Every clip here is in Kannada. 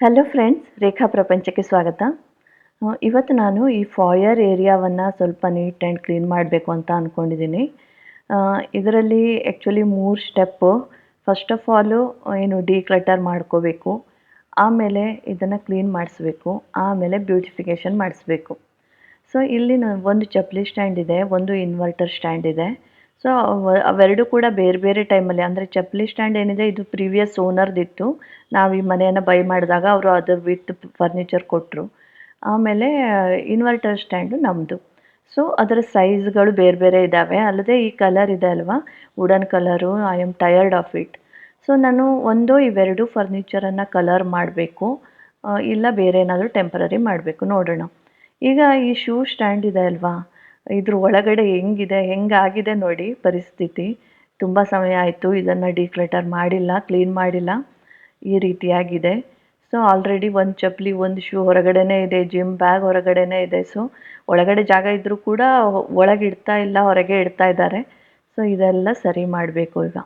ಹಲೋ ಫ್ರೆಂಡ್ಸ್ ರೇಖಾ ಪ್ರಪಂಚಕ್ಕೆ ಸ್ವಾಗತ ಇವತ್ತು ನಾನು ಈ ಫಾಯರ್ ಏರಿಯಾವನ್ನು ಸ್ವಲ್ಪ ನೀಟ್ ಆ್ಯಂಡ್ ಕ್ಲೀನ್ ಮಾಡಬೇಕು ಅಂತ ಅಂದ್ಕೊಂಡಿದ್ದೀನಿ ಇದರಲ್ಲಿ ಆ್ಯಕ್ಚುಲಿ ಮೂರು ಸ್ಟೆಪ್ಪು ಫಸ್ಟ್ ಆಫ್ ಆಲು ಏನು ಡಿಕ್ಲಟರ್ ಮಾಡ್ಕೋಬೇಕು. ಆಮೇಲೆ ಇದನ್ನು ಕ್ಲೀನ್ ಮಾಡಿಸ್ಬೇಕು. ಆಮೇಲೆ ಬ್ಯೂಟಿಫಿಕೇಷನ್ ಮಾಡಿಸ್ಬೇಕು. ಸೊ ಇಲ್ಲಿ ಒಂದು ಚಪ್ಪಲಿ ಸ್ಟ್ಯಾಂಡ್ ಇದೆ, ಒಂದು ಇನ್ವರ್ಟರ್ ಸ್ಟ್ಯಾಂಡ್ ಇದೆ. ಸೊ ಅವೆರಡು ಕೂಡ ಬೇರೆ ಬೇರೆ ಟೈಮಲ್ಲಿ ಅಂದರೆ ಚಪ್ಪಲಿ ಸ್ಟ್ಯಾಂಡ್ ಏನಿದೆ, ಇದು ಪ್ರೀವಿಯಸ್ ಓನರ್ದಿತ್ತು ನಾವು ಈ ಮನೆಯನ್ನು ಬೈ ಮಾಡಿದಾಗ ಅವರು ಅದರ ವಿತ್ ಫರ್ನಿಚರ್ ಕೊಟ್ಟರು ಆಮೇಲೆ ಇನ್ವರ್ಟರ್ ಸ್ಟ್ಯಾಂಡು ನಮ್ಮದು ಸೊ ಅದರ ಸೈಜ್ಗಳು ಬೇರೆ ಬೇರೆ ಇದ್ದಾವೆ ಅಲ್ಲದೆ ಈ ಕಲರ್ ಇದೆ ಅಲ್ವಾ? Wooden colour I am tired of it so ನಾನು ಒಂದು ಇವೆರಡು ಫರ್ನಿಚರನ್ನು ಕಲರ್ ಮಾಡಬೇಕು. ಇಲ್ಲ ಬೇರೆ ಏನಾದರೂ ಟೆಂಪರರಿ ಮಾಡಬೇಕು. ನೋಡೋಣ. ಈಗ ಈ ಶೂ ಸ್ಟ್ಯಾಂಡ್ ಇದೆ ಅಲ್ವಾ? ಇದ್ರ ಒಳಗಡೆ ಹೆಂಗಿದೆ, ಹೆಂಗಾಗಿದೆ ನೋಡಿ ಪರಿಸ್ಥಿತಿ. ತುಂಬ ಸಮಯ ಆಯಿತು, ಇದನ್ನು ಡಿಕ್ಲೆಟರ್ ಮಾಡಿಲ್ಲ ಕ್ಲೀನ್ ಮಾಡಿಲ್ಲ. ಈ ರೀತಿಯಾಗಿದೆ. ಸೊ ಆಲ್ರೆಡಿ ಒಂದು ಚಪ್ಪಲಿ, ಒಂದು ಶೂ ಹೊರಗಡೆನೇ ಇದೆ ಜಿಮ್ ಬ್ಯಾಗ್ ಹೊರಗಡೆನೇ ಇದೆ. ಸೊ ಒಳಗಡೆ ಜಾಗ ಇದ್ದರೂ ಕೂಡ ಒಳಗೆ ಇಡ್ತಾ ಇಲ್ಲ, ಹೊರಗೆ ಇಡ್ತಾ ಇದ್ದಾರೆ. ಸೊ ಇದೆಲ್ಲ ಸರಿ ಮಾಡಬೇಕು ಈಗ.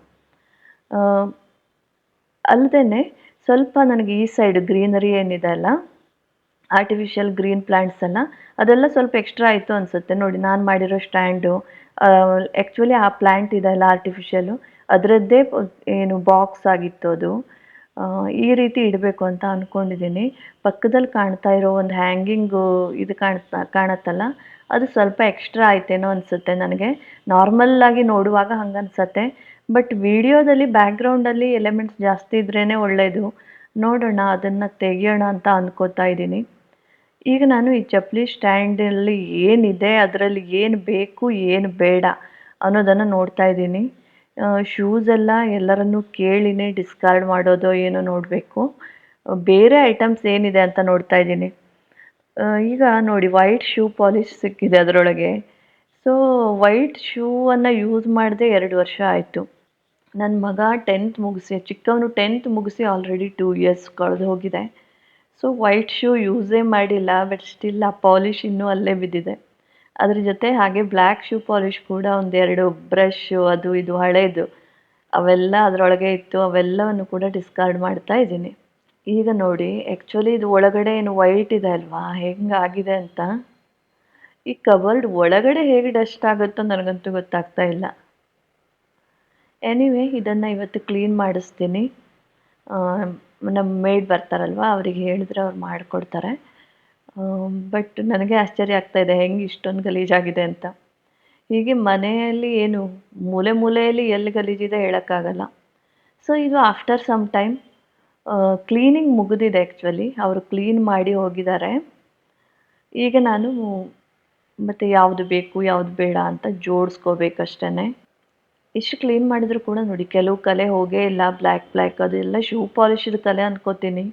ಅಲ್ಲದೆ ಸ್ವಲ್ಪ ನನಗೆ ಈ ಸೈಡ್ ಗ್ರೀನರಿ ಏನಿದೆ ಅಲ್ಲ ಆರ್ಟಿಫಿಷಿಯಲ್ ಗ್ರೀನ್ ಪ್ಲ್ಯಾಂಟ್ಸ್ ಎಲ್ಲ ಅದೆಲ್ಲ ಸ್ವಲ್ಪ ಎಕ್ಸ್ಟ್ರಾ ಆಯಿತು ಅನಿಸುತ್ತೆ. ನೋಡಿ, ನಾನು ಮಾಡಿರೋ ಸ್ಟ್ಯಾಂಡು ಆ್ಯಕ್ಚುಲಿ ಆ ಪ್ಲ್ಯಾಂಟ್ ಇದೆಲ್ಲ ಆರ್ಟಿಫಿಷಿಯಲು ಅದರದ್ದೇ ಏನು ಬಾಕ್ಸ್ ಆಗಿತ್ತು ಅದು. ಈ ರೀತಿ ಇಡಬೇಕು ಅಂತ ಅಂದ್ಕೊಂಡಿದ್ದೀನಿ ಪಕ್ಕದಲ್ಲಿ ಕಾಣ್ತಾ ಇರೋ ಒಂದು ಹ್ಯಾಂಗಿಂಗು ಇದು ಕಾಣ್ತಾ, ಕಾಣತ್ತಲ್ಲ, ಅದು ಸ್ವಲ್ಪ ಎಕ್ಸ್ಟ್ರಾ ಆಯ್ತೇನೋ ಅನಿಸುತ್ತೆ ನನಗೆ. ನಾರ್ಮಲ್ಲಾಗಿ ನೋಡುವಾಗ ಹಂಗೆ ಅನ್ಸತ್ತೆ. ಬಟ್ ವಿಡಿಯೋದಲ್ಲಿ ಬ್ಯಾಕ್ಗ್ರೌಂಡಲ್ಲಿ ಎಲಿಮೆಂಟ್ಸ್ ಜಾಸ್ತಿ ಇದ್ರೇ ಒಳ್ಳೆಯದು ನೋಡೋಣ, ಅದನ್ನು ತೆಗಿಯೋಣ ಅಂತ ಅಂದ್ಕೋತಾ ಇದ್ದೀನಿ. ಈಗ ನಾನು ಈ ಚಪ್ಪಲಿ ಸ್ಟ್ಯಾಂಡಲ್ಲಿ ಏನಿದೆ, ಅದರಲ್ಲಿ ಏನು ಬೇಕು, ಏನು ಬೇಡ ಅನ್ನೋದನ್ನು ನೋಡ್ತಾ ಇದ್ದೀನಿ. ಶೂಸ್ ಎಲ್ಲ ಎಲ್ಲರನ್ನೂ ಕೇಳಿನೇ ಡಿಸ್ಕಾರ್ಡ್ ಮಾಡೋದೋ ಏನೋ ನೋಡಬೇಕು. ಬೇರೆ ಐಟಮ್ಸ್ ಏನಿದೆ ಅಂತ ನೋಡ್ತಾ ಇದ್ದೀನಿ. ಈಗ ನೋಡಿ ವೈಟ್ ಶೂ ಪಾಲಿಶ್ ಸಿಕ್ಕಿದೆ ಅದರೊಳಗೆ. ಸೊ ವೈಟ್ ಶೂವನ್ನು ಯೂಸ್ ಮಾಡಿದೆ ಎರಡು ವರ್ಷ ಆಯಿತು. ನನ್ನ ಮಗ ಟೆಂತ್ ಮುಗಿಸಿ, ಚಿಕ್ಕವನು ಟೆಂತ್ ಮುಗಿಸಿ ಆಲ್ರೆಡಿ ಟೂ ಇಯರ್ಸ್ ಕಳೆದು ಹೋಗಿದೆ. ಸೊ ವೈಟ್ ಶೂ ಯೂಸೇ ಮಾಡಿಲ್ಲ ಬಟ್ ಸ್ಟಿಲ್ ಆ ಪಾಲಿಶ್ ಇನ್ನೂ ಅಲ್ಲೇ ಬಿದ್ದಿದೆ. ಅದ್ರ ಜೊತೆ ಹಾಗೆ ಬ್ಲ್ಯಾಕ್ ಶೂ ಪಾಲಿಶ್ ಕೂಡ ಒಂದೆರಡು ಬ್ರಷ್ ಅದು ಇದು ಹಳೇದು. ಅವೆಲ್ಲ ಅದರೊಳಗೆ ಇತ್ತು ಅವೆಲ್ಲವನ್ನು ಕೂಡ ಡಿಸ್ಕಾರ್ಡ್ ಮಾಡ್ತಾ ಇದ್ದೀನಿ. ಈಗ ನೋಡಿ ಆ್ಯಕ್ಚುಲಿ ಇದು ಒಳಗಡೆ ಏನು ವೈಟ್ ಇದೆ ಅಲ್ವಾ? ಹೆಂಗಾಗಿದೆ ಅಂತ? ಈ ಕಬರ್ಡ್ ಒಳಗಡೆ ಹೇಗೆ ಡಸ್ಟ್ ಆಗುತ್ತೋ ನನಗಂತೂ ಗೊತ್ತಾಗ್ತಾ ಇಲ್ಲ. ಎನಿವೇ ಇದನ್ನು ಇವತ್ತು ಕ್ಲೀನ್ ಮಾಡಿಸ್ತೀನಿ. ನಮ್ಮ ಮೇಡ್ ಬರ್ತಾರಲ್ವ, ಅವರಿಗೆ ಹೇಳಿದ್ರೆ ಅವ್ರು ಮಾಡಿಕೊಡ್ತಾರೆ. ಬಟ್ ನನಗೆ ಆಶ್ಚರ್ಯ ಆಗ್ತಾ ಇದೆ, ಹೆಂಗೆ ಇಷ್ಟೊಂದು ಗಲೀಜಾಗಿದೆ ಅಂತ. ಹೀಗೆ ಮನೆಯಲ್ಲಿ ಏನು, ಮೂಲೆ ಮೂಲೆಯಲ್ಲಿ ಎಲ್ಲಿ ಗಲೀಜಿದೆ ಹೇಳೋಕ್ಕಾಗಲ್ಲ. ಸೊ ಇದು ಆಫ್ಟರ್ ಸಮ್ ಟೈಮ್ ಕ್ಲೀನಿಂಗ್ ಮುಗಿದಿದೆ ಆ್ಯಕ್ಚುಲಿ ಅವರು ಕ್ಲೀನ್ ಮಾಡಿ ಹೋಗಿದ್ದಾರೆ. ಈಗ ನಾನು ಮತ್ತು ಯಾವುದು ಬೇಕು, ಯಾವುದು ಬೇಡ ಅಂತ ಜೋಡಿಸ್ಕೋಬೇಕಷ್ಟೇ ಇಷ್ಟು ಕ್ಲೀನ್ ಮಾಡಿದ್ರು ಕೂಡ ನೋಡಿ, ಕೆಲವು ಕಲೆ ಹೋಗೇ ಇಲ್ಲ ಬ್ಲ್ಯಾಕ್ ಬ್ಲ್ಯಾಕ್ ಅದೆಲ್ಲ ಶೂ ಪಾಲಿಶಿದ ಕಲೆ ಅನ್ಕೋತೀನಿ.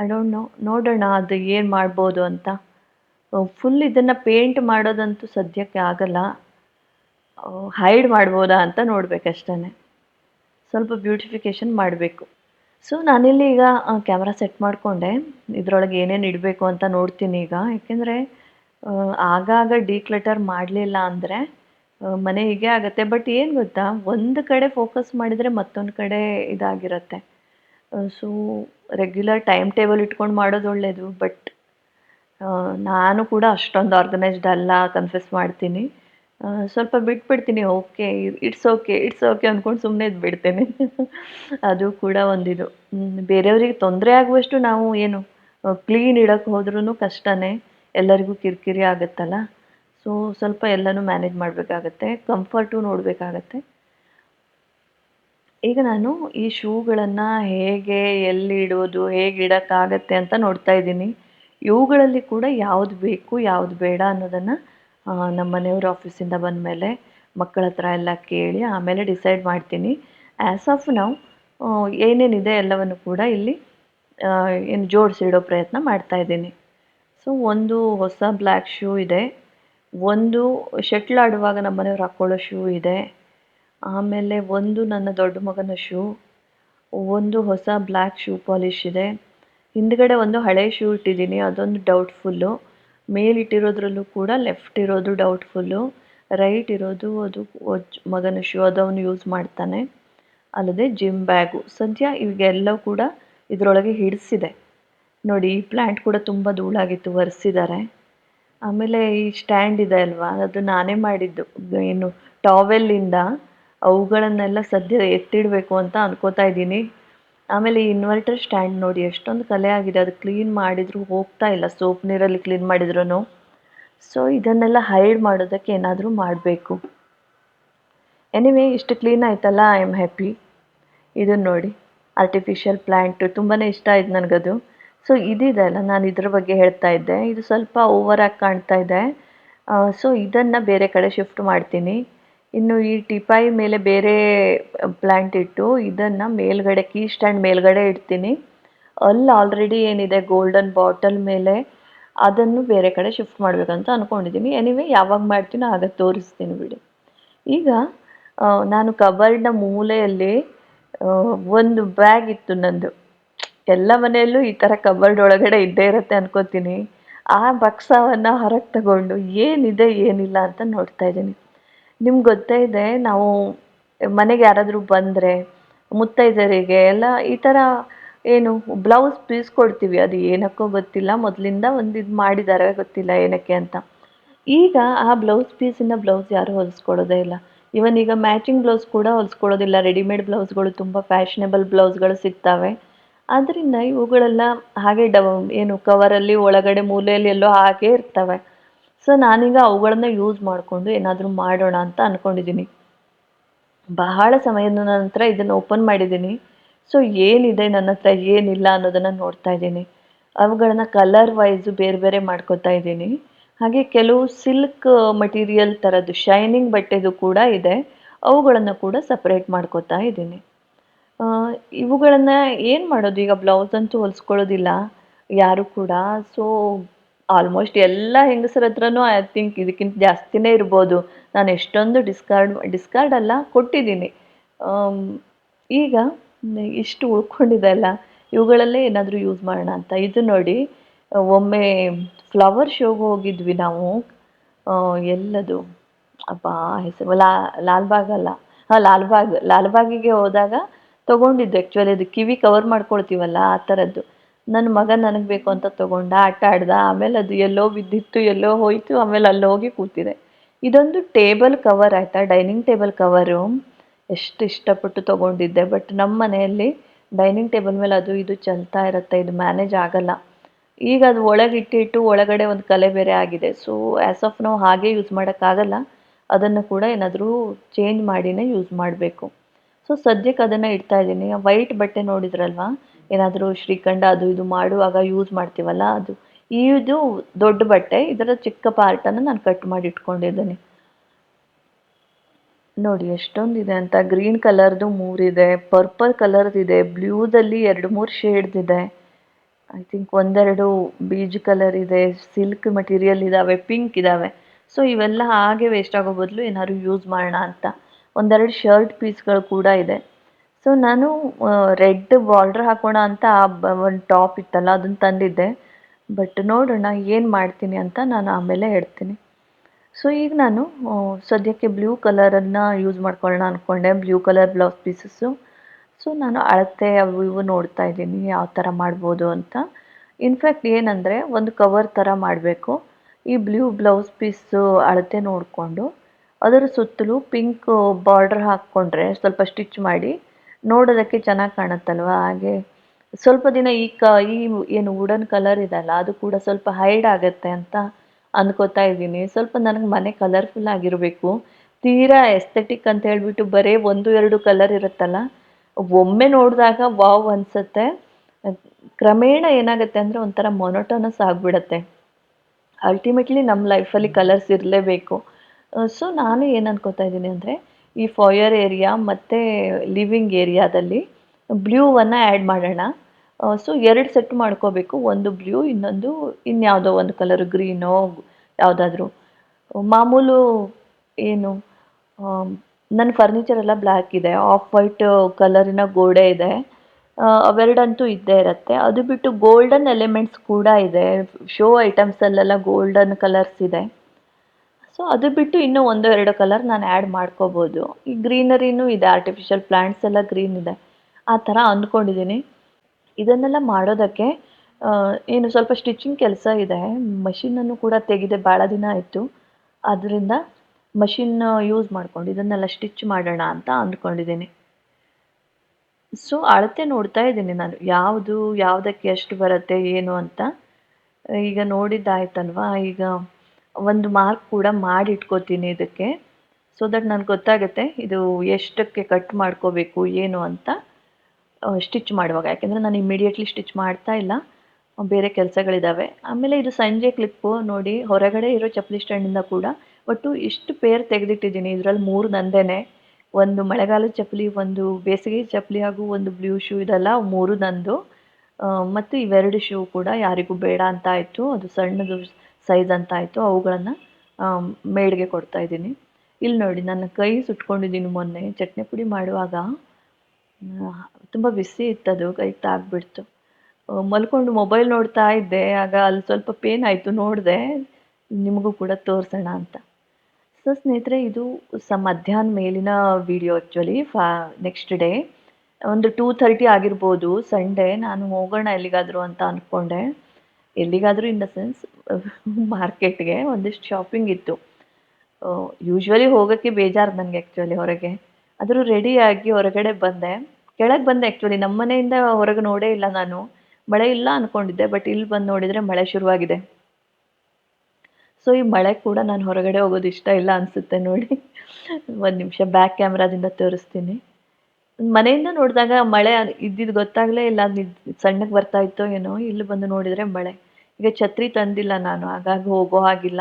ಐ ಡೋಂಟ್ ನೋ ನೋಡೋಣ ಅದು ಏನು ಮಾಡ್ಬೋದು ಅಂತ. ಫುಲ್ ಇದನ್ನು ಪೇಂಟ್ ಮಾಡೋದಂತೂ ಸದ್ಯಕ್ಕೆ ಆಗಲ್ಲ. ಹೈಡ್ ಮಾಡ್ಬೋದಾ ಅಂತ ನೋಡಬೇಕಷ್ಟೇ ಸ್ವಲ್ಪ ಬ್ಯೂಟಿಫಿಕೇಷನ್ ಮಾಡಬೇಕು. ಸೊ ನಾನಿಲ್ಲಿ ಈಗ ಕ್ಯಾಮ್ರಾ ಸೆಟ್ ಮಾಡಿಕೊಂಡೆ. ಇದರೊಳಗೆ ಏನೇನು ಇಡಬೇಕು ಅಂತ ನೋಡ್ತೀನಿ ಈಗ. ಯಾಕೆಂದರೆ ಆಗಾಗ ಡಿಕ್ಲಟರ್ ಮಾಡಲಿಲ್ಲ ಅಂದರೆ ಮನೆ ಹೀಗೆ ಆಗುತ್ತೆ. ಬಟ್ ಏನು ಗೊತ್ತಾ? ಒಂದು ಕಡೆ ಫೋಕಸ್ ಮಾಡಿದರೆ ಮತ್ತೊಂದು ಕಡೆ ಇದಾಗಿರುತ್ತೆ. ಸೊ ರೆಗ್ಯುಲರ್ ಟೈಮ್ ಟೇಬಲ್ ಇಟ್ಕೊಂಡು ಮಾಡೋದು ಒಳ್ಳೆಯದು ಬಟ್ ನಾನು ಕೂಡ ಅಷ್ಟೊಂದು ಆರ್ಗನೈಸ್ಡ್ ಅಲ್ಲ ಕನ್ಫೆಸ್ ಮಾಡ್ತೀನಿ. ಸ್ವಲ್ಪ ಬಿಟ್ಬಿಡ್ತೀನಿ. Okay it's okay it's okay ಅಂದ್ಕೊಂಡು ಸುಮ್ಮನೆ ಬಿಡ್ತೇನೆ ಅದು ಕೂಡ ಒಂದಿದು. ಬೇರೆಯವರಿಗೆ ತೊಂದರೆ ಆಗುವಷ್ಟು ನಾವು ಏನು ಕ್ಲೀನ್ ಇಡೋಕ್ಕೆ ಹೋದ್ರೂ ಕಷ್ಟನೇ. ಎಲ್ಲರಿಗೂ ಕಿರಿಕಿರಿ ಆಗುತ್ತಲ್ಲ? ಸೊ ಸ್ವಲ್ಪ ಎಲ್ಲನೂ ಮ್ಯಾನೇಜ್ ಮಾಡಬೇಕಾಗತ್ತೆ ಕಂಫರ್ಟು ನೋಡಬೇಕಾಗತ್ತೆ. ಈಗ ನಾನು ಈ ಶೂಗಳನ್ನು ಹೇಗೆ ಎಲ್ಲಿ ಇಡೋದು, ಹೇಗೆ ಇಡೋಕ್ಕಾಗತ್ತೆ ಅಂತ ನೋಡ್ತಾ ಇದ್ದೀನಿ. ಇವುಗಳಲ್ಲಿ ಕೂಡ ಯಾವುದು ಬೇಕು, ಯಾವುದು ಬೇಡ ಅನ್ನೋದನ್ನು ನಮ್ಮ ಮನೆಯವ್ರ ಆಫೀಸಿಂದ ಬಂದ ಮೇಲೆ ಮಕ್ಕಳ ಹತ್ರ ಎಲ್ಲ ಕೇಳಿ ಆಮೇಲೆ ಡಿಸೈಡ್ ಮಾಡ್ತೀನಿ. ಆ್ಯಸ್ ಆಫ್ ನಾವು ಏನೇನಿದೆ ಎಲ್ಲವನ್ನು ಕೂಡ ಇಲ್ಲಿ ಏನು ಜೋಡಿಸಿಡೋ ಪ್ರಯತ್ನ ಮಾಡ್ತಾ ಇದ್ದೀನಿ. ಸೊ ಒಂದು ಹೊಸ ಬ್ಲ್ಯಾಕ್ ಶೂ ಇದೆ. ಒಂದು ಶಟ್ಲ್ ಆಡುವಾಗ ನಮ್ಮ ಮನೆಯವ್ರು ಹಾಕ್ಕೊಳ್ಳೋ ಶೂ ಇದೆ. ಆಮೇಲೆ ಒಂದು ನನ್ನ ದೊಡ್ಡ ಮಗನ ಶೂ, ಒಂದು ಹೊಸ ಬ್ಲ್ಯಾಕ್ ಶೂ ಪಾಲಿಶ್ ಇದೆ. ಹಿಂದ್ಗಡೆ ಒಂದು ಹಳೆ ಶೂ ಇಟ್ಟಿದ್ದೀನಿ, ಅದೊಂದು ಡೌಟ್ಫುಲ್ಲು. ಮೇಲಿಟ್ಟಿರೋದ್ರಲ್ಲೂ ಕೂಡ ಲೆಫ್ಟ್ ಇರೋದು ಡೌಟ್ಫುಲ್ಲು, ರೈಟ್ ಇರೋದು ಅದು ಮಗನ ಶೂ, ಅದು ಅವನು ಯೂಸ್ ಮಾಡ್ತಾನೆ. ಅಲ್ಲದೆ ಜಿಮ್ ಬ್ಯಾಗು. ಸದ್ಯ ಇವೆಲ್ಲವೂ ಕೂಡ ಇದರೊಳಗೆ ಹಿಡಿಸಿದೆ. ನೋಡಿ, ಈ ಪ್ಲ್ಯಾಂಟ್ ಕೂಡ ತುಂಬ ಧೂಳಾಗಿತ್ತು, ಒರೆಸಿದ್ದಾರೆ. ಆಮೇಲೆ ಈ ಸ್ಟ್ಯಾಂಡ್ ಇದೆ ಅಲ್ವಾ? ಅದು ನಾನೇ ಮಾಡಿದ್ದು. ಏನು ಟಾವೆಲ್ಲಿಂದ ಅವುಗಳನ್ನೆಲ್ಲ ಸದ್ಯ ಎತ್ತಿಡಬೇಕು ಅಂತ ಅನ್ಕೋತಾ ಇದ್ದೀನಿ. ಆಮೇಲೆ ಈ ಇನ್ವರ್ಟರ್ ಸ್ಟ್ಯಾಂಡ್ ನೋಡಿ, ಎಷ್ಟೊಂದು ಕಲೆ ಆಗಿದೆ. ಅದು ಕ್ಲೀನ್ ಮಾಡಿದರೂ ಹೋಗ್ತಾ ಇಲ್ಲ. ಸೋಪ್ ನೀರಲ್ಲಿ ಕ್ಲೀನ್ ಮಾಡಿದ್ರೂ ಸೊ ಇದನ್ನೆಲ್ಲ ಹೈಡ್ ಮಾಡೋದಕ್ಕೆ ಏನಾದರೂ ಮಾಡಬೇಕು. ಎನಿವೇ ಇಷ್ಟು ಕ್ಲೀನ್ ಆಯ್ತಲ್ಲ? ಐ ಆಮ್ ಹ್ಯಾಪಿ ಇದನ್ನು ನೋಡಿ. ಆರ್ಟಿಫಿಷಿಯಲ್ ಪ್ಲ್ಯಾಂಟ್ ತುಂಬಾ ಇಷ್ಟ ಆಯ್ತು ನನಗದು. ಸೊ ಇದಿದೆ ಅಲ್ಲ, ನಾನು ಇದ್ರ ಬಗ್ಗೆ ಹೇಳ್ತಾ ಇದ್ದೆ. ಇದು ಸ್ವಲ್ಪ ಓವರ್ ಆಗಿ ಕಾಣ್ತಾ ಇದೆ. ಸೊ ಇದನ್ನು ಬೇರೆ ಕಡೆ ಶಿಫ್ಟ್ ಮಾಡ್ತೀನಿ. ಇನ್ನು ಈ ಟಿಪಾಯಿ ಮೇಲೆ ಬೇರೆ ಪ್ಲ್ಯಾಂಟ್ ಇಟ್ಟು ಇದನ್ನು ಮೇಲ್ಗಡೆ ಕೀ ಸ್ಟ್ಯಾಂಡ್ ಮೇಲ್ಗಡೆ ಇಡ್ತೀನಿ. ಅಲ್ಲಿ ಆಲ್ರೆಡಿ ಏನಿದೆ ಗೋಲ್ಡನ್ ಬಾಟಲ್ ಮೇಲೆ ಅದನ್ನು ಬೇರೆ ಕಡೆ ಶಿಫ್ಟ್ ಮಾಡಬೇಕಂತ ಅಂದ್ಕೊಂಡಿದ್ದೀನಿ ಎನಿವೆ ಯಾವಾಗ ಮಾಡ್ತೀನೋ ಆಗ ತೋರಿಸ್ತೀನಿ ಬಿಡಿ. ಈಗ ನಾನು ಕಬರ್ಡ್ನ ಮೂಲೆಯಲ್ಲಿ ಒಂದು ಬ್ಯಾಗ್ ಇತ್ತು ನಂದು. ಎಲ್ಲ ಮನೆಯಲ್ಲೂ ಈ ಥರ ಕಬರ್ಡ್ ಒಳಗಡೆ ಇದ್ದೇ ಇರುತ್ತೆ ಅನ್ಕೋತೀನಿ. ಆ ಬಕ್ಸವನ್ನು ಹೊರಗೆ ತಗೊಂಡು ಏನಿದೆ ಏನಿಲ್ಲ ಅಂತ ನೋಡ್ತಾ ಇದ್ದೀನಿ. ನಿಮ್ಗೆ ಗೊತ್ತೇ ಇದೆ, ನಾವು ಮನೆಗೆ ಯಾರಾದರೂ ಬಂದರೆ ಮುತ್ತೈದರಿಗೆ ಎಲ್ಲ ಈ ಥರ ಏನು ಬ್ಲೌಸ್ ಪೀಸ್ ಕೊಡ್ತೀವಿ. ಅದು ಏನಕ್ಕೋ ಗೊತ್ತಿಲ್ಲ. ಮೊದಲಿಂದ ಒಂದು ಇದು ಮಾಡಿದ್ದಾರೆ ಗೊತ್ತಿಲ್ಲ ಏನಕ್ಕೆ ಅಂತ. ಈಗ ಆ ಬ್ಲೌಸ್ ಪೀಸಿನ ಬ್ಲೌಸ್ ಯಾರೂ ಹೊಲಿಸ್ಕೊಳ್ಳೋದೇ ಇಲ್ಲ. ಇವನ್ ಈಗ ಮ್ಯಾಚಿಂಗ್ ಬ್ಲೌಸ್ ಕೂಡ ಹೊಲಿಸ್ಕೊಳ್ಳೋದಿಲ್ಲ ರೆಡಿಮೇಡ್ ಬ್ಲೌಸ್ಗಳು ತುಂಬ ಫ್ಯಾಷನೇಬಲ್ ಬ್ಲೌಸ್ಗಳು ಸಿಗ್ತವೆ. ಆದ್ದರಿಂದ ಇವುಗಳೆಲ್ಲ ಹಾಗೆ ಡ ಏನು ಕವರಲ್ಲಿ ಒಳಗಡೆ ಮೂಲೆಯಲ್ಲಿ ಎಲ್ಲೋ ಹಾಗೆ ಇರ್ತವೆ. ಸೊ ನಾನೀಗ ಅವುಗಳನ್ನ ಯೂಸ್ ಮಾಡಿಕೊಂಡು ಏನಾದರೂ ಮಾಡೋಣ ಅಂತ ಅಂದ್ಕೊಂಡಿದ್ದೀನಿ ಬಹಳ ಸಮಯದ ನಂತರ ಇದನ್ನು ಓಪನ್ ಮಾಡಿದ್ದೀನಿ ಸೊ ಏನಿದೆ ನನ್ನ ಹತ್ರ, ಏನಿಲ್ಲ ಅನ್ನೋದನ್ನು ನೋಡ್ತಾ ಇದ್ದೀನಿ. ಅವುಗಳನ್ನ ಕಲರ್ ವೈಸು ಬೇರೆ ಬೇರೆ ಮಾಡ್ಕೋತಾ ಇದ್ದೀನಿ. ಹಾಗೆ ಕೆಲವು ಸಿಲ್ಕ್ ಮಟೀರಿಯಲ್ ಥರದ್ದು ಶೈನಿಂಗ್ ಬಟ್ಟೆದು ಕೂಡ ಇದೆ. ಅವುಗಳನ್ನು ಕೂಡ ಸಪ್ರೇಟ್ ಮಾಡ್ಕೋತಾ ಇದ್ದೀನಿ. ಆ, ಇವುಗಳನ್ನು ಏನು ಮಾಡೋದು? ಈಗ ಬ್ಲೌಸ್ ಅಂತೂ ಹೊಲಿಸ್ಕೊಳ್ಳೋದಿಲ್ಲ ಯಾರು ಕೂಡ. ಸೊ ಆಲ್ಮೋಸ್ಟ್ ಎಲ್ಲ ಹೆಂಗಸರ ಹತ್ರನೂ ಐ ಥಿಂಕ್ ಇದಕ್ಕಿಂತ ಜಾಸ್ತಿನೇ ಇರ್ಬೋದು. ನಾನು ಎಷ್ಟೊಂದು ಡಿಸ್ಕಾರ್ಡ್ ಡಿಸ್ಕಾರ್ಡ್ ಅಲ್ಲ ಕೊಟ್ಟಿದ್ದೀನಿ. ಈಗ ಇಷ್ಟು ಉಳ್ಕೊಂಡಿದೆ ಅಲ್ಲ ಇವುಗಳಲ್ಲೇ ಏನಾದರೂ ಯೂಸ್ ಮಾಡೋಣ ಅಂತ. ಇದು ನೋಡಿ ಒಮ್ಮೆ ಫ್ಲವರ್ ಶೋಗೆ ಹೋಗಿದ್ವಿ ನಾವು. ಎಲ್ಲದು. ಅಪ್ಪ ಹೆಸರು ಲಾ ಲಾಲ್ಬಾಗ್ ಅಲ್ಲ. ಹಾಂ ಲಾಲ್ಬಾಗ್ ಲಾಲ್ಬಾಗಿಗೆ ಹೋದಾಗ ತೊಗೊಂಡಿದ್ದು ಆ್ಯಕ್ಚುಲಿ ಅದು ಕಿವಿ ಕವರ್ ಮಾಡ್ಕೊಳ್ತೀವಲ್ಲ, ಆ ಥರದ್ದು ನನ್ನ ಮಗ ನನಗೆ ಬೇಕು ಅಂತ ತೊಗೊಂಡ, ಆಟ ಆಡ್ದ, ಆಮೇಲೆ ಅದು ಎಲ್ಲೋ ಬಿದ್ದಿತ್ತು, ಎಲ್ಲೋ ಹೋಯಿತು, ಆಮೇಲೆ ಅಲ್ಲಿ ಹೋಗಿ ಕೂತಿದೆ. ಇದೊಂದು ಟೇಬಲ್ ಕವರ್ ಆಯಿತಾ? ಡೈನಿಂಗ್ ಟೇಬಲ್ ಕವರು ಎಷ್ಟು ಇಷ್ಟಪಟ್ಟು ತೊಗೊಂಡಿದ್ದೆ ಬಟ್ ನಮ್ಮ ಮನೆಯಲ್ಲಿ ಡೈನಿಂಗ್ ಟೇಬಲ್ ಮೇಲೆ ಅದು ಇದು ಚೆಲ್ತಾ ಇರುತ್ತೆ, ಇದು ಮ್ಯಾನೇಜ್ ಆಗಲ್ಲ. ಈಗ ಅದು ಒಳಗೆ ಇಟ್ಟಿಟ್ಟು ಒಳಗಡೆ ಒಂದು ಕಲೆ ಬೇರೆ ಆಗಿದೆ. ಸೊ ಆ್ಯಸ್ ಆಫ್ ನಾವು ಹಾಗೆ ಯೂಸ್ ಮಾಡೋಕ್ಕಾಗಲ್ಲ ಅದನ್ನು ಕೂಡ ಏನಾದರೂ ಚೇಂಜ್ ಮಾಡಿನೇ ಯೂಸ್ ಮಾಡಬೇಕು. ಸೊ ಸದ್ಯಕ್ಕೆ ಅದನ್ನು ಇಡ್ತಾ ಇದ್ದೀನಿ. ವೈಟ್ ಬಟ್ಟೆ ನೋಡಿದ್ರಲ್ವಾ? ಏನಾದರೂ ಶ್ರೀಖಂಡ ಅದು ಇದು ಮಾಡುವಾಗ ಯೂಸ್ ಮಾಡ್ತೀವಲ್ಲ ಅದು. ಇದು ದೊಡ್ಡ ಬಟ್ಟೆ, ಇದರ ಚಿಕ್ಕ ಪಾರ್ಟನ್ನು ನಾನು ಕಟ್ ಮಾಡಿ ಇಟ್ಕೊಂಡಿದ್ದೀನಿ. ನೋಡಿ, ಎಷ್ಟೊಂದಿದೆ ಅಂತ. ಗ್ರೀನ್ ಕಲರ್ದು ಮೂರಿದೆ ಪರ್ಪಲ್ ಕಲರ್ದಿದೆ ಬ್ಲೂದಲ್ಲಿ ಎರಡು ಮೂರು ಶೇಡ್ದಿದೆ ಐ ಥಿಂಕ್ ಒಂದೆರಡು ಬೀಜ್ ಕಲರ್ ಇದೆ ಸಿಲ್ಕ್ ಮಟೀರಿಯಲ್ ಇದ್ದಾವೆ ಪಿಂಕ್ ಇದ್ದಾವೆ ಸೊ ಇವೆಲ್ಲ ಹಾಗೆ ವೇಸ್ಟ್ ಆಗೋ ಬದಲು ಏನಾದ್ರು ಯೂಸ್ ಮಾಡೋಣ ಅಂತ. ಒಂದೆರಡು ಶರ್ಟ್ ಪೀಸ್ಗಳು ಕೂಡ ಇದೆ. ಸೊ ನಾನು ರೆಡ್ ಬಾರ್ಡ್ರ್ ಹಾಕೋಣ ಅಂತ ಒಂದು ಟಾಪ್ ಇತ್ತಲ್ಲ, ಅದನ್ನು ತಂದಿದ್ದೆ. ಬಟ್ ನೋಡೋಣ, ಏನು ಮಾಡ್ತೀನಿ ಅಂತ ನಾನು ಆಮೇಲೆ ಹೇಳ್ತೀನಿ. ಸೊ ಈಗ ನಾನು ಸದ್ಯಕ್ಕೆ ಬ್ಲೂ ಕಲರನ್ನು ಯೂಸ್ ಮಾಡ್ಕೊಳ್ಳೋಣ ಅಂದ್ಕೊಂಡೆ blue colour blouse pieces so ನಾನು ಅಳತೆ ಅವು ಇವು ನೋಡ್ತಾ ಇದ್ದೀನಿ, ಯಾವ ಥರ ಮಾಡ್ಬೋದು ಅಂತ. ಇನ್ಫ್ಯಾಕ್ಟ್ ಏನಂದರೆ, ಒಂದು ಕವರ್ ಥರ ಮಾಡಬೇಕು. ಈ ಬ್ಲೂ ಬ್ಲೌಸ್ ಪೀಸು ಅಳತೆ ನೋಡಿಕೊಂಡು ಅದರ ಸುತ್ತಲೂ ಪಿಂಕ್ ಬಾರ್ಡರ್ ಹಾಕ್ಕೊಂಡ್ರೆ ಸ್ವಲ್ಪ ಸ್ಟಿಚ್ ಮಾಡಿ ನೋಡೋದಕ್ಕೆ ಚೆನ್ನಾಗಿ ಕಾಣುತ್ತಲ್ವಾ? ಹಾಗೆ ಸ್ವಲ್ಪ ದಿನ ಈ ಕ, ಈ ಏನು ವುಡನ್ ಕಲರ್ ಇದೆಲ್ಲ ಅದು ಕೂಡ ಸ್ವಲ್ಪ ಹೈಡ್ ಆಗುತ್ತೆ ಅಂತ ಅಂದ್ಕೋತಾ ಇದ್ದೀನಿ. ಸ್ವಲ್ಪ ನನಗೆ ಮನೆ ಕಲರ್ಫುಲ್ ಆಗಿರಬೇಕು. ತೀರಾ ಎಸ್ಥೆಟಿಕ್ ಅಂತ ಹೇಳ್ಬಿಟ್ಟು ಬರೀ ಒಂದು, ಎರಡು ಕಲರ್ ಇರುತ್ತಲ್ಲ, ಒಮ್ಮೆ ನೋಡಿದಾಗ ವಾವ್ ಅನಿಸುತ್ತೆ. ಕ್ರಮೇಣ ಏನಾಗುತ್ತೆ ಅಂದರೆ ಒಂಥರ ಮೊನೊಟೋನಸ್ ಆಗಿಬಿಡತ್ತೆ. ಅಲ್ಟಿಮೇಟ್ಲಿ ನಮ್ಮ ಲೈಫಲ್ಲಿ ಕಲರ್ಸ್ ಇರಲೇಬೇಕು. ಸೊ ನಾನು ಏನು ಅನ್ಕೋತಾ ಇದ್ದೀನಿ ಅಂದರೆ, ಈ ಫಾಯರ್ ಏರಿಯಾ ಮತ್ತು ಲಿವಿಂಗ್ ಏರಿಯಾದಲ್ಲಿ ಬ್ಲೂವನ್ನು ಆ್ಯಡ್ ಮಾಡೋಣ. ಸೊ ಎರಡು ಸೆಟ್ ಮಾಡ್ಕೋಬೇಕು. ಒಂದು ಬ್ಲೂ ಇನ್ನೊಂದು ಇನ್ಯಾವುದೋ ಒಂದು ಕಲರು ಗ್ರೀನೋ ಯಾವುದಾದ್ರೂ. ಮಾಮೂಲು ಏನು ನನ್ನ ಫರ್ನಿಚರ್ ಎಲ್ಲ ಬ್ಲ್ಯಾಕ್ ಇದೆ ಆಫ್ ವೈಟ್ ಕಲರಿನ ಗೋಡೆ ಇದೆ. ಅವೆರಡಂತೂ ಇದ್ದೇ ಇರುತ್ತೆ. ಅದು ಬಿಟ್ಟು ಗೋಲ್ಡನ್ ಎಲಿಮೆಂಟ್ಸ್ ಕೂಡ ಇದೆ. ಶೋ ಐಟಮ್ಸಲ್ಲೆಲ್ಲ ಗೋಲ್ಡನ್ ಕಲರ್ಸ್ ಇದೆ. ಸೊ ಅದು ಬಿಟ್ಟು ಇನ್ನೂ ಒಂದು ಎರಡು ಕಲರ್ ನಾನು ಆ್ಯಡ್ ಮಾಡ್ಕೋಬೋದು. ಈ ಗ್ರೀನರಿನೂ ಇದೆ ಆರ್ಟಿಫಿಷಿಯಲ್ ಪ್ಲ್ಯಾಂಟ್ಸ್ ಎಲ್ಲ ಗ್ರೀನ್ ಇದೆ. ಆ ಥರ ಅಂದ್ಕೊಂಡಿದ್ದೀನಿ ಇದನ್ನೆಲ್ಲ ಮಾಡೋದಕ್ಕೆ ಏನು ಸ್ವಲ್ಪ ಸ್ಟಿಚಿಂಗ್ ಕೆಲಸ ಇದೆ. ಮಷಿನನ್ನು ಕೂಡ ತೆಗೆದೆ ಭಾಳ ದಿನ ಆಯಿತು. ಅದರಿಂದ ಮಷಿನ್ ಯೂಸ್ ಮಾಡ್ಕೊಂಡು ಇದನ್ನೆಲ್ಲ ಸ್ಟಿಚ್ ಮಾಡೋಣ ಅಂತ ಅಂದ್ಕೊಂಡಿದ್ದೀನಿ ಸೊ ಅಳತೆ ನೋಡ್ತಾ ಇದ್ದೀನಿ ನಾನು. ಯಾವುದು, ಯಾವುದಕ್ಕೆ ಎಷ್ಟು ಬರುತ್ತೆ, ಏನು ಅಂತ. ಈಗ ನೋಡಿದ್ದಾಯ್ತಲ್ವಾ? ಈಗ ಒಂದು ಮಾರ್ಕ್ ಕೂಡ ಮಾಡಿ ಇಟ್ಕೋತೀನಿ ಇದಕ್ಕೆ. ಸೊ ದಟ್ ನನಗೆ ಗೊತ್ತಾಗುತ್ತೆ ಇದು ಎಷ್ಟಕ್ಕೆ ಕಟ್ ಮಾಡ್ಕೋಬೇಕು, ಏನು ಅಂತ ಸ್ಟಿಚ್ ಮಾಡುವಾಗ. ಯಾಕೆಂದರೆ ನಾನು ಇಮಿಡಿಯೇಟ್ಲಿ ಸ್ಟಿಚ್ ಮಾಡ್ತಾ ಇಲ್ಲ. ಬೇರೆ ಕೆಲಸಗಳಿದ್ದಾವೆ ಆಮೇಲೆ ಇದು ಸಂಜೆ ಕ್ಲಿಪ್ಪು ನೋಡಿ, ಹೊರಗಡೆ ಇರೋ ಚಪ್ಪಲಿ ಸ್ಟ್ಯಾಂಡಿಂದ ಕೂಡ ಒಟ್ಟು ಇಷ್ಟು ಪೇರ್ ತೆಗೆದಿಟ್ಟಿದ್ದೀನಿ. ಇದರಲ್ಲಿ ಮೂರು ನಂದೇನೆ. ಒಂದು ಮಳೆಗಾಲದ ಚಪ್ಪಲಿ, ಒಂದು ಬೇಸಿಗೆ ಚಪ್ಪಲಿ ಹಾಗೂ ಒಂದು ಬ್ಲೂ ಶೂ ಇದೆಲ್ಲ ಮೂರು ನಂದು. ಮತ್ತು ಇವೆರಡು ಶೂ ಕೂಡ ಯಾರಿಗೂ ಬೇಡ ಅಂತ ಆಯಿತು. ಅದು ಸಣ್ಣದು ಸೈಜ್ ಅಂತ ಆಯಿತು, ಅವುಗಳನ್ನು ಮೇಡ್ಗೆ ಕೊಡ್ತಾ ಇದ್ದೀನಿ. ಇಲ್ಲಿ ನೋಡಿ, ನನ್ನ ಕೈ ಸುಟ್ಕೊಂಡಿದ್ದೀನಿ ಮೊನ್ನೆ, ಚಟ್ನಿ ಪುಡಿ ಮಾಡುವಾಗ. ತುಂಬ ಬಿಸಿ ಇತ್ತದು ಕೈ ತಾಗ್ಬಿಡ್ತು. ಮಲ್ಕೊಂಡು ಮೊಬೈಲ್ ನೋಡ್ತಾ ಇದ್ದೆ, ಆಗ ಅಲ್ಲಿ ಸ್ವಲ್ಪ ಪೇನ್ ಆಯಿತು, ನೋಡಿದೆ, ನಿಮಗೂ ಕೂಡ ತೋರಿಸೋಣ ಅಂತ. ಸೊ, ಸ್ನೇಹಿತರೆ, ಇದು ಸ, ಮಧ್ಯಾಹ್ನ ಮೇಲಿನ ವಿಡಿಯೋ ಆ್ಯಕ್ಚುಲಿ ಫಾ ನೆಕ್ಸ್ಟ್ ಡೇ ಒಂದು ಟೂ ಥರ್ಟಿ ಆಗಿರ್ಬೋದು ಸಂಡೇ ನಾನು ಹೋಗೋಣ ಎಲ್ಲಿಗಾದರೂ ಅಂತ ಅಂದ್ಕೊಂಡೆ ಎಲ್ಲಿಗಾದರೂ ಇನ್ ದ ಸೆನ್ಸ್ ಮಾರ್ಕೆಟ್ಗೆ ಒಂದಿಷ್ಟು ಶಾಪಿಂಗ್ ಇತ್ತು. ಯೂಶ್ವಲಿ ಹೋಗೋಕ್ಕೆ ಬೇಜಾರು ನನಗೆ ಆ್ಯಕ್ಚುಲಿ ಹೊರಗೆ. ಆದರೂ ರೆಡಿಯಾಗಿ ಹೊರಗಡೆ ಬಂದೆ. ಕೆಳಗೆ ಬಂದೆ ಆ್ಯಕ್ಚುಲಿ ನಮ್ಮ ಮನೆಯಿಂದ ಹೊರಗೆ ನೋಡೇ ಇಲ್ಲ ನಾನು. ಮಳೆ ಇಲ್ಲ ಅಂದ್ಕೊಂಡಿದ್ದೆ ಬಟ್ ಇಲ್ಲಿ ಬಂದು ನೋಡಿದರೆ ಮಳೆ ಶುರುವಾಗಿದೆ. ಸೊ ಈ ಮಳೆ ಕೂಡ ನಾನು ಹೊರಗಡೆ ಹೋಗೋದು ಇಷ್ಟ ಇಲ್ಲ ಅನಿಸುತ್ತೆ ನೋಡಿ. ಒಂದು ನಿಮಿಷ ಬ್ಯಾಕ್ ಕ್ಯಾಮ್ರಾದಿಂದ ತೋರಿಸ್ತೀನಿ. ಮನೆಯಿಂದ ನೋಡಿದಾಗ ಮಳೆ ಇದ್ದಿದ್ದು ಗೊತ್ತಾಗಲೇ ಇಲ್ಲ, ಅದು ಸಣ್ಣಗೆ ಬರ್ತಾ ಇತ್ತೋ ಏನೋ, ಇಲ್ಲಿ ಬಂದು ನೋಡಿದರೆ ಮಳೆ. ಈಗ ಛತ್ರಿ ತಂದಿಲ್ಲ ನಾನು, ಹಾಗಾಗಿ ಹೋಗೋ ಹಾಗಿಲ್ಲ.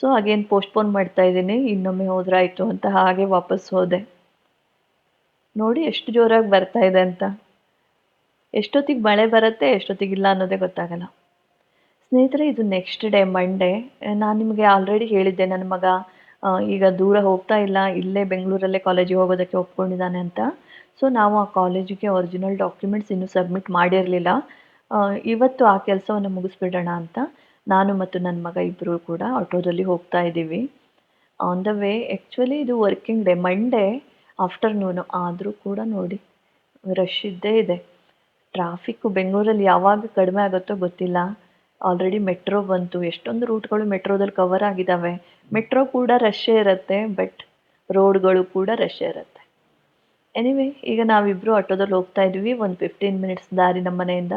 ಸೊ ಹಾಗೇನು ಪೋಸ್ಟ್ಪೋನ್ ಮಾಡ್ತಾ ಇದ್ದೀನಿ, ಇನ್ನೊಮ್ಮೆ ಹೋದ್ರಾಯ್ತು ಅಂತ ಹಾಗೆ ವಾಪಸ್ ಹೋದೆ. ನೋಡಿ ಎಷ್ಟು ಜೋರಾಗಿ ಬರ್ತಾ ಇದೆ ಅಂತ. ಎಷ್ಟೊತ್ತಿಗೆ ಮಳೆ ಬರುತ್ತೆ, ಎಷ್ಟೊತ್ತಿಗೆ ಇಲ್ಲ ಅನ್ನೋದೇ ಗೊತ್ತಾಗಲ್ಲ. ಸ್ನೇಹಿತರೆ, ಇದು ನೆಕ್ಸ್ಟ್ ಡೇ ಮಂಡೇ ನಾನು ನಿಮಗೆ ಆಲ್ರೆಡಿ ಹೇಳಿದ್ದೆ, ನನ್ನ ಮಗ ಈಗ ದೂರ ಹೋಗ್ತಾ ಇಲ್ಲ, ಇಲ್ಲೇ ಬೆಂಗಳೂರಲ್ಲೇ ಕಾಲೇಜಿಗೆ ಹೋಗೋದಕ್ಕೆ ಒಪ್ಕೊಂಡಿದ್ದಾನೆ ಅಂತ. ಸೊ ನಾವು ಆ ಕಾಲೇಜಿಗೆ ಒರಿಜಿನಲ್ ಡಾಕ್ಯುಮೆಂಟ್ಸ್ ಇನ್ನೂ ಸಬ್ಮಿಟ್ ಮಾಡಿರಲಿಲ್ಲ. ಇವತ್ತು ಆ ಕೆಲಸವನ್ನು ಮುಗಿಸ್ಬಿಡೋಣ ಅಂತ ನಾನು ಮತ್ತು ನನ್ನ ಮಗ ಇಬ್ಬರು ಕೂಡ ಆಟೋದಲ್ಲಿ ಹೋಗ್ತಾ ಇದ್ದೀವಿ. ಆನ್ ದ ವೇ ಆ್ಯಕ್ಚುಲಿ ಇದು ವರ್ಕಿಂಗ್ ಡೇ ಮಂಡೇ ಆಫ್ಟರ್ನೂನು ಆದರೂ ಕೂಡ ನೋಡಿ ರಶ್ ಇದ್ದೇ ಇದೆ. ಟ್ರಾಫಿಕ್ಕು ಬೆಂಗಳೂರಲ್ಲಿ ಯಾವಾಗ ಕಡಿಮೆ ಆಗುತ್ತೋ ಗೊತ್ತಿಲ್ಲ. ಆಲ್ರೆಡಿ ಮೆಟ್ರೋ ಬಂತು. ಎಷ್ಟೊಂದು ರೂಟ್ಗಳು ಮೆಟ್ರೋದಲ್ಲಿ ಕವರ್ ಆಗಿದ್ದಾವೆ. ಮೆಟ್ರೋ ಕೂಡ ರಶ್ಶೇ ಇರುತ್ತೆ ಬಟ್ ರೋಡ್ಗಳು ಕೂಡ ರಶ್ಶೇ ಇರುತ್ತೆ ಎನಿವೆ ಈಗ ನಾವಿಬ್ಬರು ಆಟೋದಲ್ಲಿ ಹೋಗ್ತಾ ಇದ್ವಿ. ಒಂದು ಫಿಫ್ಟೀನ್ ಮಿನಿಟ್ಸ್ ದಾರಿ ನಮ್ಮ ಮನೆಯಿಂದ.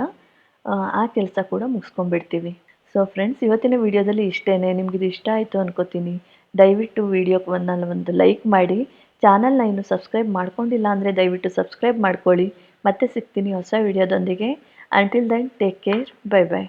ಆ, ಕೆಲಸ ಕೂಡ ಮುಗಿಸ್ಕೊಂಡ್ಬಿಡ್ತೀವಿ. ಸೊ ಫ್ರೆಂಡ್ಸ್ ಇವತ್ತಿನ ವಿಡಿಯೋದಲ್ಲಿ ಇಷ್ಟೇ ನಿಮ್ಗೆ ಇದು ಇಷ್ಟ ಆಯಿತು ಅನ್ಕೋತೀನಿ. ದಯವಿಟ್ಟು ವಿಡಿಯೋಕ್ಕೆ ಒಂದಲ್ಲ ಒಂದು ಲೈಕ್ ಮಾಡಿ. ಚಾನಲ್ನ ಇನ್ನು ಸಬ್ಸ್ಕ್ರೈಬ್ ಮಾಡ್ಕೊಂಡಿಲ್ಲ ಅಂದರೆ ದಯವಿಟ್ಟು ಸಬ್ಸ್ಕ್ರೈಬ್ ಮಾಡ್ಕೊಳ್ಳಿ. ಮತ್ತೆ ಸಿಗ್ತೀನಿ ಹೊಸ ವಿಡಿಯೋದೊಂದಿಗೆ until then take care bye bye